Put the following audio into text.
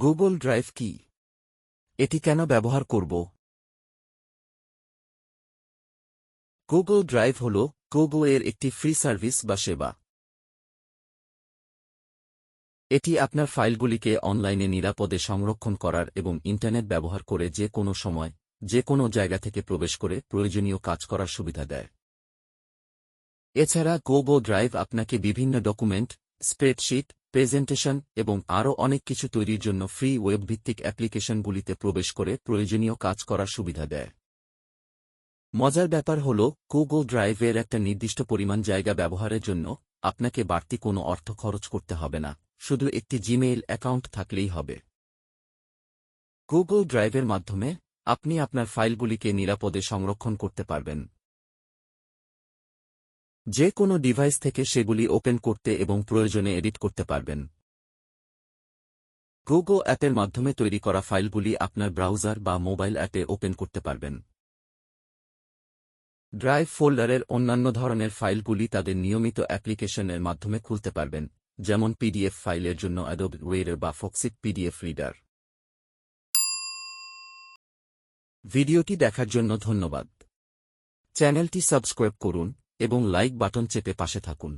Google drive কি? এটি কেন ব্যবহার করব? গুগল ড্রাইভ হল গুগল এর একটি ফ্রি সার্ভিস বা সেবা। এটি আপনার ফাইলগুলিকে অনলাইনে নিরাপদে সংরক্ষণ করার এবং ইন্টারনেট ব্যবহার করে যে কোনো সময়, যে কোনো জায়গা থেকে প্রবেশ করে প্রয়োজনীয় কাজ করার সুবিধা দেয়। এছাড়া গোগো ড্রাইভ আপনাকে বিভিন্ন ডকুমেন্ট স্প্রেডশিট, প্রেজেন্টেশন এবং আরও অনেক কিছু তৈরির জন্য ফ্রি ওয়েব ভিত্তিক অ্যাপ্লিকেশনগুলিতে প্রবেশ করে প্রয়োজনীয় কাজ করার সুবিধা দেয়। মজার ব্যাপার হল গুগল ড্রাইভের একটা নির্দিষ্ট পরিমাণ জায়গা ব্যবহারের জন্য আপনাকে বাড়তি কোনো অর্থ খরচ করতে হবে না, শুধু একটি জিমেইল অ্যাকাউন্ট থাকলেই হবে। গুগল ড্রাইভের মাধ্যমে আপনি আপনার ফাইলগুলিকে নিরাপদে সংরক্ষণ করতে পারবেন। যে কোনো ডিভাইস থেকে সেগুলি ওপেন করতে এবং প্রয়োজনে এডিট করতে পারবেন। গুগল অ্যাপের মাধ্যমে তৈরি করা ফাইলগুলি আপনার ব্রাউজার বা মোবাইল অ্যাপে ওপেন করতে পারবেন। ড্রাইভ ফোল্ডারের অন্যান্য ধরনের ফাইলগুলি তাদের নিয়মিত অ্যাপ্লিকেশনের মাধ্যমে খুলতে পারবেন, যেমন পিডিএফ ফাইলের জন্য অ্যাডোব ওয়ের বা ফক্সিট পিডিএফ রিডার ভিডিওটি দেখার জন্য ধন্যবাদ। চ্যানেলটি সাবস্ক্রাইব করুন। এবং লাইক বাটন চেপে পাশে থাকুন।